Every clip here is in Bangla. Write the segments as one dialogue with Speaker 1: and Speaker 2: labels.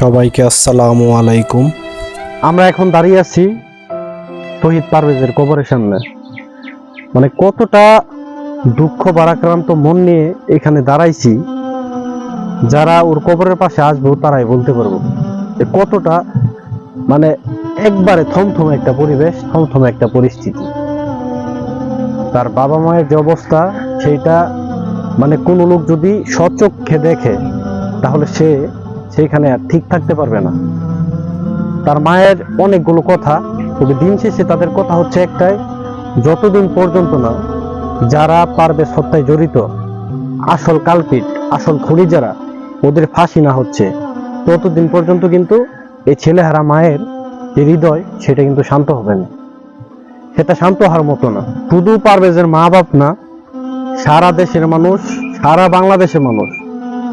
Speaker 1: সবাইকে আসসালামু আলাইকুম।
Speaker 2: আমরা এখন দাঁড়িয়ে আছি শহীদ পারভেজের কবরের সামনে। মানে কতটা দুঃখ বারাক্রান্ত মন নিয়ে এখানে দাঁড়াইছি, যারা ওর কবরের পাশে আসব তারাই বলতে পারব। যে কতটা মানে একবারে থমথমে একটা পরিবেশ, থমথমে একটা পরিস্থিতি। তার বাবা মায়ের যে অবস্থা সেইটা মানে কোনো লোক যদি সচক্ষে দেখে, তাহলে সে সেইখানে আর ঠিক থাকতে পারবে না। তার মায়ের অনেকগুলো কথা তবে দিন শেষে তাদের কথা হচ্ছে একটাই, যতদিন পর্যন্ত না যারা পারবে হত্যায় জড়িত, আসল কালপিট, আসল খুনি যারা ওদের ফাঁসি না হচ্ছে, ততদিন পর্যন্ত কিন্তু এই ছেলেহারা মায়ের যে হৃদয়, সেটা কিন্তু শান্ত হবে না। সেটা শান্ত হওয়ার মতো না। শুধু পারভেজের মা বাপ না, সারা দেশের মানুষ, সারা বাংলাদেশের মানুষ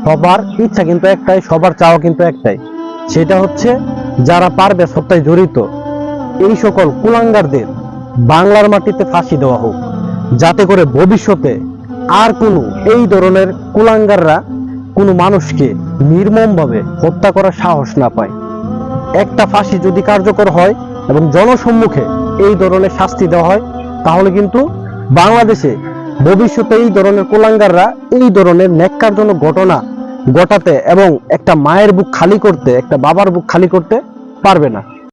Speaker 2: সবার ইচ্ছা কিন্তু একটাই, সবার চাওয়া কিন্তু একটাই। সেটা হচ্ছে যারা পারবে সত্তায় জড়িত। এই সকল কুলাঙ্গারদের বাংলার মাটিতে ফাঁসি দেওয়া হোক। যাতে করে ভবিষ্যতে আর কোনো এই ধরনের কুলাঙ্গাররা কোনো মানুষকে নির্মমভাবে হত্যা করার সাহস না পায়। একটা ফাঁসি যদি কার্যকর হয় এবং জনসম্মুখে এই ধরনের শাস্তি দেওয়া হয়, তাহলে কিন্তু বাংলাদেশে ভবিষ্যতে এই ধরনের কোলাঙ্গাররা এই ধরনের ন্যাক্কারজনক ঘটনা ঘটাতে এবং একটা মায়ের বুক খালি করতে, একটা বাবার বুক খালি করতে পারবে না।